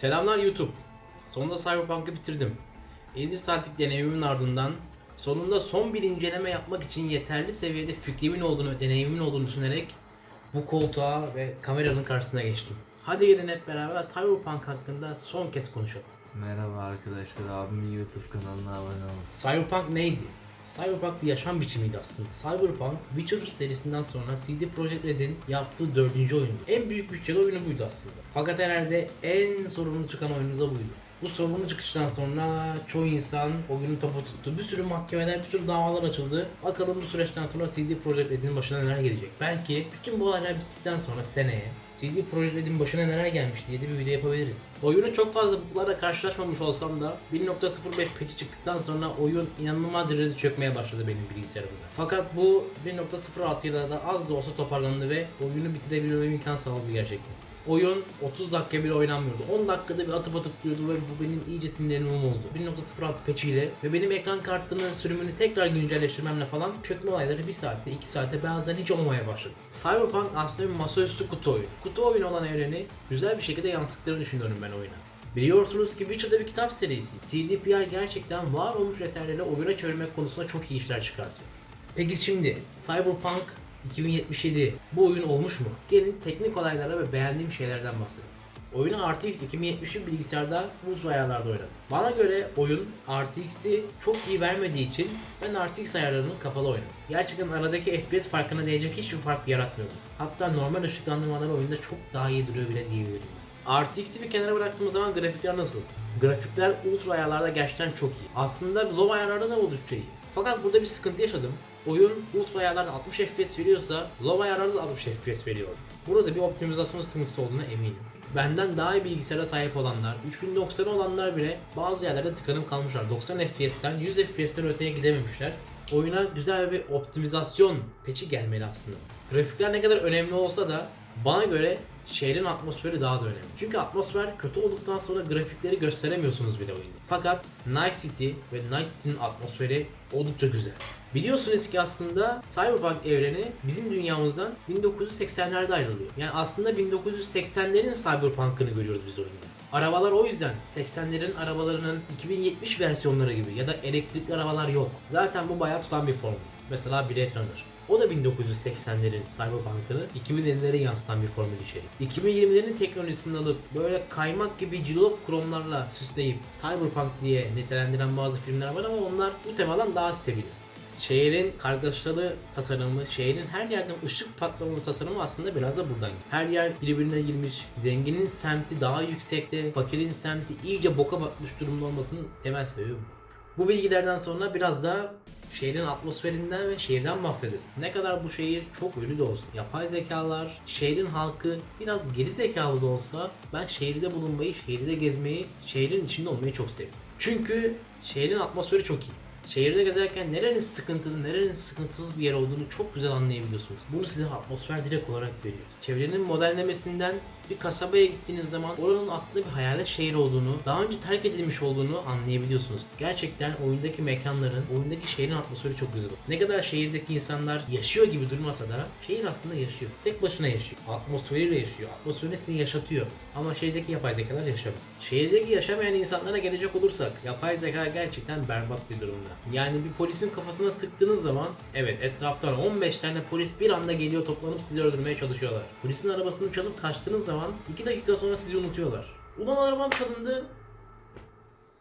Selamlar YouTube. Sonunda Cyberpunk'ı bitirdim. 50 saatlik deneyimimin ardından sonunda son bir inceleme yapmak için yeterli seviyede fikrimin olduğunu, deneyimimin olduğunu düşünerek bu koltuğa ve kameranın karşısına geçtim. Hadi gelin hep beraber Cyberpunk hakkında son kez konuşalım. Merhaba arkadaşlar, abimin YouTube kanalına abone olun. Cyberpunk neydi? Cyberpunk bir yaşam biçimiydi aslında. Cyberpunk, Witcher serisinden sonra CD Projekt Red'in yaptığı dördüncü oyundu. En büyük bütçeli oyunu buydu aslında. Fakat herhalde en sorunlu çıkan oyunu da buydu. Bu sorunlu çıkıştan sonra çoğu insan oyunu topu tuttu. Bir sürü mahkemeler, bir sürü davalar açıldı. Bakalım bu süreçten sonra CD Projekt Red'in başına neler gelecek. Belki bütün bu olaylar bittikten sonra seneye CD Projekt Red'in başına neler gelmiş diye de bir video yapabiliriz. Oyunu çok fazla buglarla karşılaşmamış olsam da 1.05 patch'i çıktıktan sonra oyun inanılmaz derecede çökmeye başladı benim bilgisayarımda. Fakat bu 1.06 ile da az da olsa toparlandı ve oyunu bitirebilmeme imkan sağladı gerçekten. Oyun 30 dakika bile oynanmıyordu. 10 dakikada bir atıp atıp duruyordu ve bu benim iyice sinirlerimi bozdu. 1.06 patch ile ve benim ekran kartının sürümünü tekrar güncelleştirmemle falan çökme olayları 1 saatte 2 saatte bazen hiç olmamaya başladı. Cyberpunk aslında bir masaüstü kutu oyunu. Kutu oyunu olan evreni güzel bir şekilde yansıttığını düşünüyorum ben oyuna. Biliyorsunuz ki Witcher'da bir kitap serisi. CDPR gerçekten var olmuş eserleri oyuna çevirmek konusunda çok iyi işler çıkartıyor. Peki şimdi Cyberpunk 2077 bu oyun olmuş mu? Gelin teknik olaylara ve beğendiğim şeylerden bahsedelim. Oyunu RTX 2070'i bilgisayarda ultra ayarlarda oynadım. Bana göre oyun RTX'i çok iyi vermediği için ben RTX ayarlarını kapalı oynadım. Gerçekten aradaki FPS farkına değecek hiçbir fark yaratmıyordu. Hatta normal ışıklandırmalar oyunda çok daha iyi duruyor bile diyebilirim. RTX'i bir kenara bıraktığımız zaman grafikler nasıl? Grafikler ultra ayarlarda gerçekten çok iyi. Aslında low ayarlarda da oldukça iyi. Fakat burada bir sıkıntı yaşadım. Oyun ultra ayarlarda 60 FPS veriyorsa low ayarlarda da 60 FPS veriyor. Burada bir optimizasyon sıkıntısı olduğuna eminim. Benden daha iyi bilgisayara sahip olanlar, 3090 olanlar bile bazı yerlerde tıkanıp kalmışlar. 90 FPS'ten 100 FPS'ten öteye gidememişler. Oyuna güzel bir optimizasyon peçi gelmeli aslında. Grafikler ne kadar önemli olsa da bana göre şehrin atmosferi daha da önemli. Çünkü atmosfer kötü olduktan sonra grafikleri gösteremiyorsunuz bile oyunda. Fakat Night City ve Night City'nin atmosferi oldukça güzel. Biliyorsunuz ki aslında Cyberpunk evreni bizim dünyamızdan 1980'lerde ayrılıyor. Yani aslında 1980'lerin Cyberpunk'ını görüyoruz biz oyunda. Arabalar o yüzden 80'lerin arabalarının 2070 versiyonları gibi ya da elektrikli arabalar yok. Zaten bu bayağı tutan bir formül. Mesela Blade Runner. O da 1980'lerin Cyberpunk'ını 2050'lere yansıtan bir formül içerik. 2020'lerin teknolojisini alıp böyle kaymak gibi cilop kromlarla süsleyip Cyberpunk diye nitelendiren bazı filmler var ama onlar bu temadan daha stabil. Şehrin kargaşalı tasarımı, şehrin her yerden ışık patlamalı tasarımı aslında biraz da buradan. Her yer birbirine girmiş, zenginin semti daha yüksekte, fakirin semti iyice boka batmış durumda olmasının temel sebebi bu. Bu bilgilerden sonra biraz da şehrin atmosferinden ve şehirden bahsedelim. Ne kadar bu şehir çok ölü de olsa, yapay zekalar, şehrin halkı biraz geri zekalı da olsa ben şehirde bulunmayı, şehirde gezmeyi, şehrin içinde olmayı çok seviyorum. Çünkü şehrin atmosferi çok iyi. Şehirde gezerken nerenin sıkıntılı, nerenin sıkıntısız bir yer olduğunu çok güzel anlayabiliyorsunuz. Bunu size atmosfer direkt olarak veriyor. Çevrenin modellemesinden bir kasabaya gittiğiniz zaman oranın aslında bir hayalet şehir olduğunu, daha önce terk edilmiş olduğunu anlayabiliyorsunuz. Gerçekten oyundaki mekanların, oyundaki şehrin atmosferi çok güzel. Ne kadar şehirdeki insanlar yaşıyor gibi durmasa da şehir aslında yaşıyor. Tek başına yaşıyor. Atmosferiyle yaşıyor. Atmosferi sizi yaşatıyor. Ama şehirdeki yapay zekalar yaşamıyor. Şehirdeki yaşamayan insanlara gelecek olursak yapay zeka gerçekten berbat bir durumda. Yani bir polisin kafasına sıktığınız zaman evet etraftan 15 tane polis bir anda geliyor toplanıp sizi öldürmeye çalışıyorlar. Polisin arabasını çalıp kaçtığınız zaman 2 dakika sonra sizi unutuyorlar. Ulan arabam çalındı.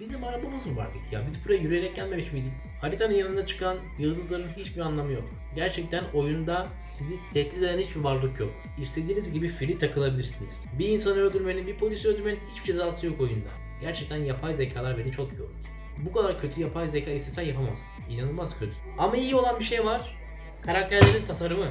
Bizim arabamız mı vardı ki ya? Biz buraya yürüyerek gelmemiş miydik? Haritanın yanında çıkan yıldızların hiçbir anlamı yok. Gerçekten oyunda sizi tehdit eden hiçbir varlık yok. İstediğiniz gibi free takılabilirsiniz. Bir insanı öldürmenin, bir polisi öldürmenin hiçbir cezası yok oyunda. Gerçekten yapay zekalar beni çok yordu. Bu kadar kötü yapay zeka istesen yapamazsın. İnanılmaz kötü. Ama iyi olan bir şey var. Karakterlerin tasarımı.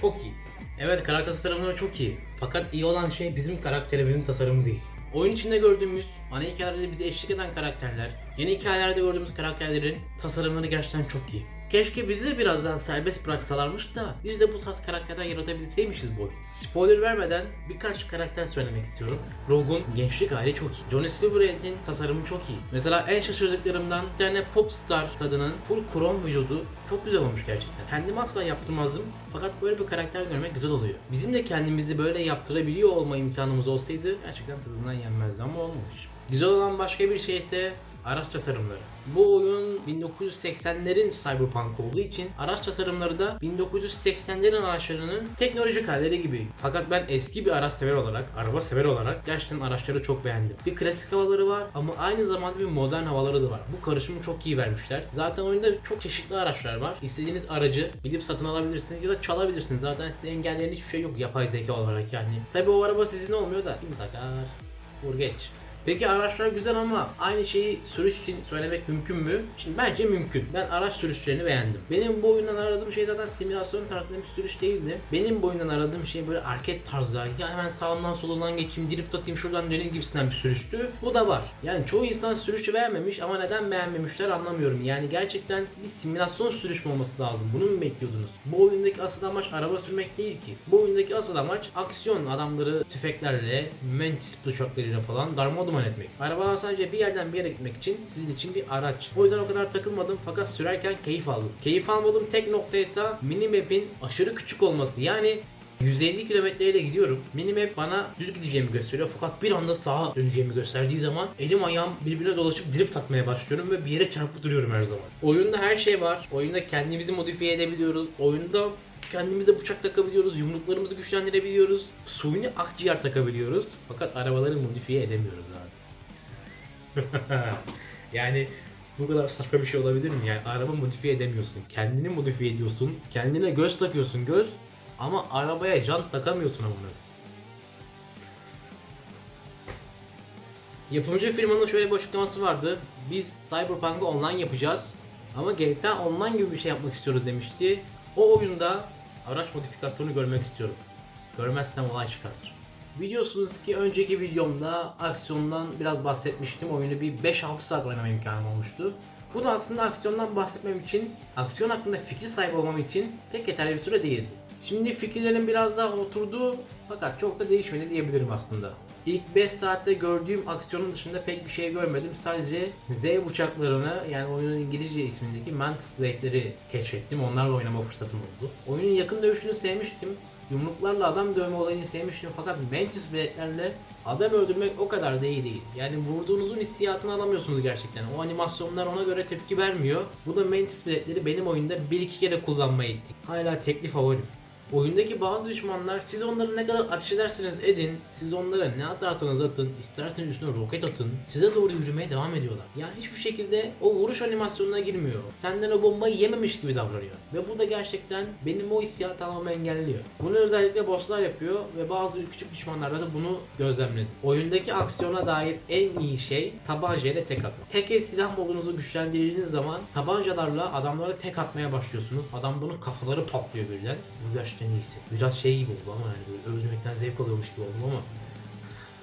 Çok iyi. Evet karakter tasarımları çok iyi. Fakat iyi olan şey bizim karakterimizin tasarımı değil. Oyun içinde gördüğümüz, ana hikayelerde bize eşlik eden karakterler, yeni hikayelerde gördüğümüz karakterlerin tasarımları gerçekten çok iyi. Keşke bizi de biraz daha serbest bıraksalarmış da biz de bu tarz karakterler yaratabilseymişiz bu oyun. Spoiler vermeden birkaç karakter söylemek istiyorum. Rogue'un gençlik hali çok iyi. Johnny Silverhand'in tasarımı çok iyi. Mesela en şaşırdıklarımdan bir tane popstar kadının full krom vücudu çok güzel olmuş gerçekten. Kendim asla yaptırmazdım fakat böyle bir karakter görmek güzel oluyor. Bizim de kendimizi böyle yaptırabiliyor olma imkanımız olsaydı gerçekten tadından yenmezdi ama olmamış. Güzel olan başka bir şey ise araç tasarımları. Bu oyun 1980'lerin cyberpunk olduğu için araç tasarımları da 1980'lerin araçlarının teknolojik halleri gibi. Fakat ben eski bir araç sever olarak, araba sever olarak gerçekten araçları çok beğendim. Bir klasik havaları var ama aynı zamanda bir modern havaları da var. Bu karışımı çok iyi vermişler. Zaten oyunda çok çeşitli araçlar var. İstediğiniz aracı gidip satın alabilirsiniz ya da çalabilirsiniz. Zaten size engelleyen hiçbir şey yok yapay zeka olarak yani. Tabi o araba sizin olmuyor da kim takar? Vur geç. Peki araçlar güzel ama aynı şeyi sürüş için söylemek mümkün mü? Şimdi bence mümkün. Ben araç sürüşlerini beğendim. Benim bu oyundan aradığım şey zaten simülasyon tarzında bir sürüş değildi. Benim bu oyundan aradığım şey böyle arcade tarzda ya hemen sağından solundan geçeyim, drift atayım, şuradan döneyim gibisinden bir sürüştü. Bu da var. Yani çoğu insan sürüşü beğenmemiş ama neden beğenmemişler anlamıyorum. Yani gerçekten bir simülasyon sürüş mü olması lazım? Bunu mu bekliyordunuz? Bu oyundaki asıl amaç araba sürmek değil ki. Bu oyundaki asıl amaç aksiyon adamları tüfeklerle, mentis bıçaklarıyla falan darmadağın etmek. Arabalar sadece bir yerden bir yere gitmek için sizin için bir araç. O yüzden o kadar takılmadım fakat sürerken keyif aldım. Keyif almadığım tek noktaysa minimap'in aşırı küçük olması. Yani 150 kilometreyle gidiyorum. Minimap bana düz gideceğimi gösteriyor fakat bir anda sağa döneceğimi gösterdiği zaman elim ayağım birbirine dolaşıp drift atmaya başlıyorum ve bir yere çarpıp duruyorum her zaman. Oyunda her şey var. Oyunda kendimizi modifiye edebiliyoruz. Oyunda kendimize bıçak takabiliyoruz, yumruklarımızı güçlendirebiliyoruz, suyunu akciğer takabiliyoruz. Fakat arabaları modifiye edemiyoruz abi. yani bu kadar saçma bir şey olabilir mi? Yani araba modifiye edemiyorsun. Kendini modifiye ediyorsun. Kendine göz takıyorsun göz. Ama arabaya jant takamıyorsun ama. Yapımcı firmanın şöyle bir açıklaması vardı. Biz Cyberpunk'ı online yapacağız. Ama GTA Online gibi bir şey yapmak istiyoruz demişti. O oyunda araç modifikasyonu görmek istiyorum. Görmezsem olay çıkartır. Biliyorsunuz ki önceki videomda aksiyondan biraz bahsetmiştim. Oyunu bir 5-6 saat oynama imkanım olmuştu. Bu da aslında aksiyondan bahsetmem için, aksiyon hakkında fikir sahibi olmam için pek yeterli bir süre değildi. Şimdi fikirlerim biraz daha oturdu fakat çok da değişmedi diyebilirim aslında. İlk 5 saatte gördüğüm aksiyonun dışında pek bir şey görmedim. Sadece Z uçaklarını yani oyunun İngilizce ismindeki Mantis Blade'leri keşfettim. Onlarla oynama fırsatım oldu. Oyunun yakın dövüşünü sevmiştim. Yumruklarla adam dövme olayını sevmiştim fakat Mantis Blade'lerle adam öldürmek o kadar da iyi değil. Yani vurduğunuzun hissiyatını alamıyorsunuz gerçekten. O animasyonlar ona göre tepki vermiyor. Bu da Mantis Blade'leri benim oyunda 1-2 kere kullanmayı ettik. Hala tekli favorim. Oyundaki bazı düşmanlar siz onları ne kadar ateş ederseniz edin, siz onlara ne atarsanız atın, isterseniz üstüne roket atın, size doğru yürümeye devam ediyorlar. Yani hiçbir şekilde o vuruş animasyonuna girmiyor. Senden o bombayı yememiş gibi davranıyor. Ve bu da gerçekten benim o hissiyatı almamı engelliyor. Bunu özellikle bosslar yapıyor ve bazı küçük düşmanlarda da bunu gözlemledim. Oyundaki aksiyona dair en iyi şey tabancayla tek atmak. Tek silah modunuzu güçlendirdiğiniz zaman tabancalarla adamlara tek atmaya başlıyorsunuz. Adamların kafaları patlıyor birden. Bu gerçekten iyi hissettiriyor. Biraz şey gibi oldu ama yani böyle öldürmekten zevk alıyormuş gibi oldum ama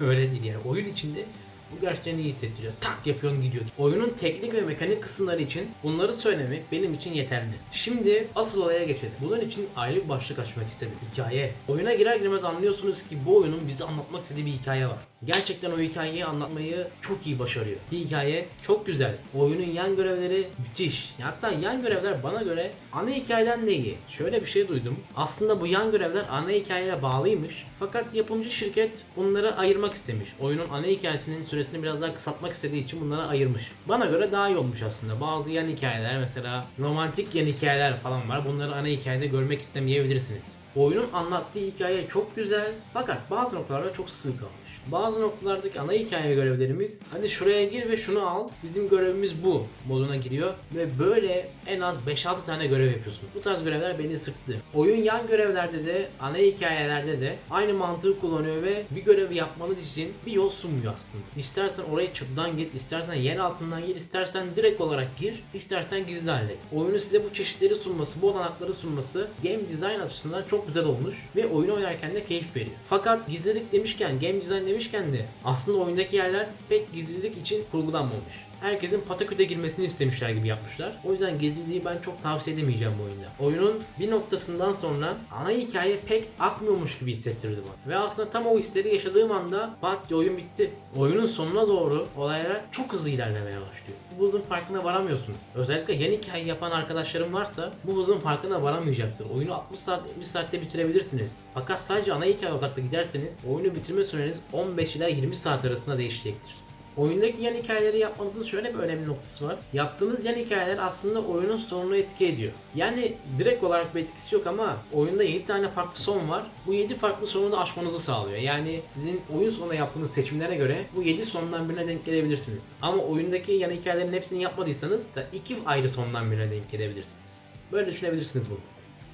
öyle değil yani. Oyun içinde bu gerçekten iyi hissettiriyor. Tak yapıyorsun gidiyor. Oyunun teknik ve mekanik kısımları için bunları söylemek benim için yeterli. Şimdi asıl olaya geçelim. Bunun için ayrı bir başlık açmak istedim. Hikaye. Oyuna girer girmez anlıyorsunuz ki bu oyunun bize anlatmak istediği bir hikaye var. Gerçekten o hikayeyi anlatmayı çok iyi başarıyor. Hikaye çok güzel. Oyunun yan görevleri müthiş. Hatta yan görevler bana göre ana hikayeden de iyi. Şöyle bir şey duydum. Aslında bu yan görevler ana hikayeye bağlıymış. Fakat yapımcı şirket bunları ayırmak istemiş. Oyunun ana hikayesinin süresini biraz daha kısaltmak istediği için bunları ayırmış. Bana göre daha iyi olmuş aslında. Bazı yan hikayeler mesela romantik yan hikayeler falan var. Bunları ana hikayede görmek istemeyebilirsiniz. Oyunun anlattığı hikaye çok güzel fakat bazı noktalarda çok sığ kalmış. Bazı noktalardaki ana hikaye görevlerimiz hadi şuraya gir ve şunu al bizim görevimiz bu moduna giriyor ve böyle en az 5-6 tane görev yapıyorsun. Bu tarz görevler beni sıktı. Oyun yan görevlerde de ana hikayelerde de aynı mantığı kullanıyor ve bir görevi yapmanız için bir yol sunmuyor aslında. İstersen oraya çatıdan git, istersen yer altından gir, istersen direkt olarak gir, istersen gizli hallet. Oyunu size bu çeşitleri sunması, bu olanakları sunması game design açısından çok güzel olmuş ve oyunu oynarken de keyif veriyor. Fakat gizlilik demişken, game design demişken de aslında oyundaki yerler pek gizlilik için kurgulanmamış. Herkesin pataküte girmesini istemişler gibi yapmışlar. O yüzden Gezili'yi ben çok tavsiye edemeyeceğim bu oyunda. Oyunun bir noktasından sonra ana hikaye pek akmıyormuş gibi hissettirdi bana. Ve aslında tam o hisleri yaşadığım anda diye oyun bitti. Oyunun sonuna doğru olaylar çok hızlı ilerlemeye başlıyor. Bu hızın farkına varamıyorsunuz. Özellikle yan hikaye yapan arkadaşlarım varsa bu hızın farkına varamayacaktır. Oyunu 60 saat 70 saatte bitirebilirsiniz. Fakat sadece ana hikaye odaklı giderseniz oyunu bitirme süreniz 15 ila 20 saat arasında değişecektir. Oyundaki yan hikayeleri yapmanızın şöyle bir önemli noktası var. Yaptığınız yan hikayeler aslında oyunun sonunu etki ediyor. Yani direkt olarak bir etkisi yok ama oyunda 7 tane farklı son var. Bu 7 farklı sonu da aşmanızı sağlıyor. Yani sizin oyun sonunda yaptığınız seçimlere göre bu 7 sondan birine denk gelebilirsiniz. Ama oyundaki yan hikayelerin hepsini yapmadıysanız da iki ayrı sondan birine denk gelebilirsiniz. Böyle düşünebilirsiniz bunu.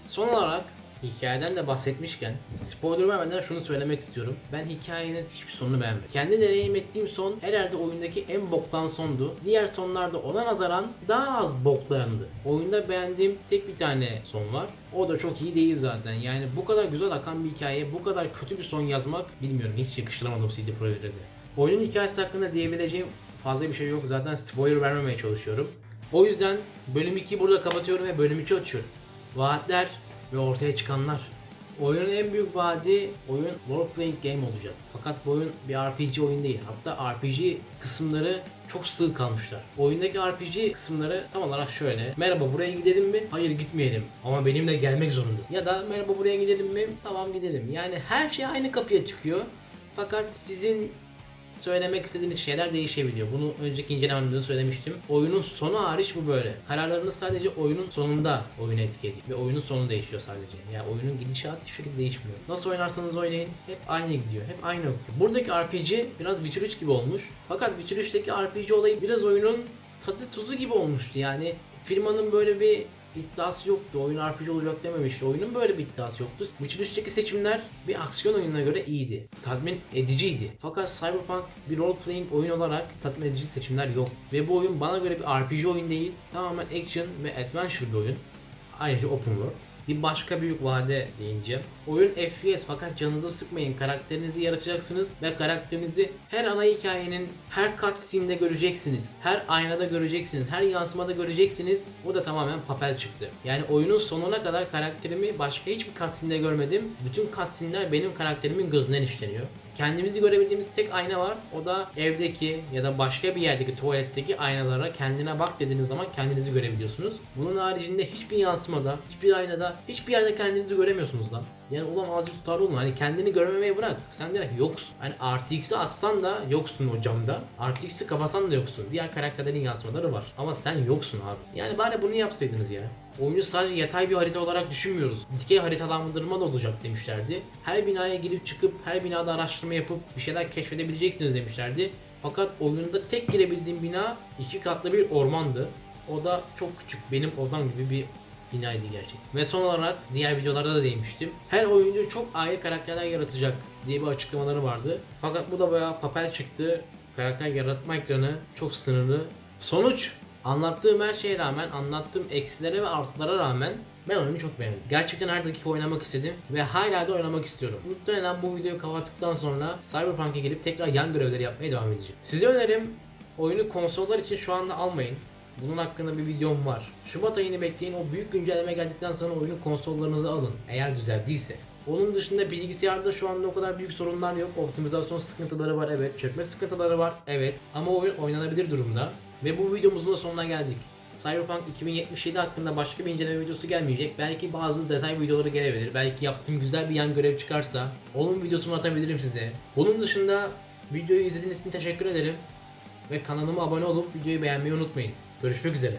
Son olarak hikayeden de bahsetmişken spoiler vermeden şunu söylemek istiyorum. Ben hikayenin hiçbir sonunu beğenmedim. Kendi deneyim ettiğim son herhalde oyundaki en boktan sondu. Diğer sonlarda ona nazaran daha az boklandı. Oyunda beğendiğim tek bir tane son var. O da çok iyi değil zaten. Yani bu kadar güzel akan bir hikaye, bu kadar kötü bir son yazmak bilmiyorum hiç yakıştıramadım CD Projekt'e de. Oyunun hikayesi hakkında diyebileceğim fazla bir şey yok. Zaten spoiler vermemeye çalışıyorum. O yüzden bölüm 2'yi burada kapatıyorum ve bölüm 3'ü açıyorum. Vaatler ve ortaya çıkanlar. Oyunun en büyük vaadi oyun role playing game olacak. Fakat bu oyun bir RPG oyun değil. Hatta RPG kısımları çok sığ kalmışlar. Oyundaki RPG kısımları tam olarak şöyle. Merhaba buraya gidelim mi? Hayır gitmeyelim. Ama benimle gelmek zorundasın. Ya da merhaba buraya gidelim mi? Tamam gidelim. Yani her şey aynı kapıya çıkıyor. Fakat sizin söylemek istediğiniz şeyler değişebiliyor. Bunu önceki incelememde söylemiştim. Oyunun sonu hariç bu böyle. Kararlarınız sadece oyunun sonunda oyunu etki. Ve oyunun sonu değişiyor sadece. Yani oyunun gidişatı hiçbir şekilde değişmiyor. Nasıl oynarsanız oynayın hep aynı gidiyor. Hep aynı okuyor. Buradaki RPG biraz Witcher 3 gibi olmuş. Fakat Witcher 3'teki RPG olayı biraz oyunun tadı tuzu gibi olmuştu. Yani firmanın böyle bir iddiası yoktu. Oyun RPG olacak dememişti. Oyunun böyle bir iddiası yoktu. Witcher 3'teki seçimler bir aksiyon oyununa göre iyiydi. Tatmin ediciydi. Fakat Cyberpunk bir role playing oyun olarak tatmin edici seçimler yok. Ve bu oyun bana göre bir RPG oyun değil. Tamamen action ve adventure bir oyun. Ayrıca open world. Bir başka büyük vade değineceğim. Oyun FPS fakat canınızı sıkmayın. Karakterinizi yaratacaksınız ve karakterinizi her ana hikayenin her cutscene'de göreceksiniz. Her aynada göreceksiniz. Her yansımada göreceksiniz. Bu da tamamen papel çıktı. Yani oyunun sonuna kadar karakterimi başka hiçbir cutscene'de görmedim. Bütün cutscene'ler benim karakterimin gözünden işleniyor. Kendimizi görebildiğimiz tek ayna var. O da evdeki ya da başka bir yerdeki tuvaletteki aynalara kendine bak dediğiniz zaman kendinizi görebiliyorsunuz. Bunun haricinde hiçbir yansımada, hiçbir aynada, hiçbir yerde kendinizi göremiyorsunuz lan. Yani ulan azıcık tutarlı olun. Hani kendini görememeyi bırak. Sen direkt yoksun. Hani RTX'i atsan da yoksun o camda. RTX'i kapasan da yoksun. Diğer karakterlerin yansımaları var. Ama sen yoksun abi. Yani bari bunu yapsaydınız ya. Oyunu sadece yatay bir harita olarak düşünmüyoruz. Dikey haritalandırma da olacak demişlerdi. Her binaya girip çıkıp her binada araştırma yapıp bir şeyler keşfedebileceksiniz demişlerdi. Fakat oyunda tek girebildiğim bina iki katlı bir ormandı. O da çok küçük. Benim odam gibi bir binaydı gerçek. Ve son olarak diğer videolarda da değinmiştim. Her oyuncu çok ayrı karakterler yaratacak diye bir açıklamaları vardı. Fakat bu da bayağı papel çıktı. Karakter yaratma ekranı çok sınırlı. Sonuç Anlattığım her şeye rağmen, anlattığım eksilere ve artılara rağmen ben oyunu çok beğendim. Gerçekten her dakika oynamak istedim ve hala da oynamak istiyorum. Muhtemelen bu videoyu kapattıktan sonra Cyberpunk'a gelip tekrar yan görevleri yapmaya devam edeceğim. Size önerim oyunu konsollar için şu anda almayın. Bunun hakkında bir videom var. Şubat ayını bekleyin. O büyük güncelleme geldikten sonra oyunu konsollarınıza alın. Eğer güzel değilse. Onun dışında bilgisayarda şu anda o kadar büyük sorunlar yok. Optimizasyon sıkıntıları var evet. Çökme sıkıntıları var evet. Ama oyun oynanabilir durumda. Ve bu videomuzun da sonuna geldik. Cyberpunk 2077 hakkında başka bir inceleme videosu gelmeyecek. Belki bazı detay videoları gelebilir. Belki yaptığım güzel bir yan görev çıkarsa onun videosunu atabilirim size. Bunun dışında videoyu izlediğiniz için teşekkür ederim. Ve kanalıma abone olup videoyu beğenmeyi unutmayın. Görüşmek üzere.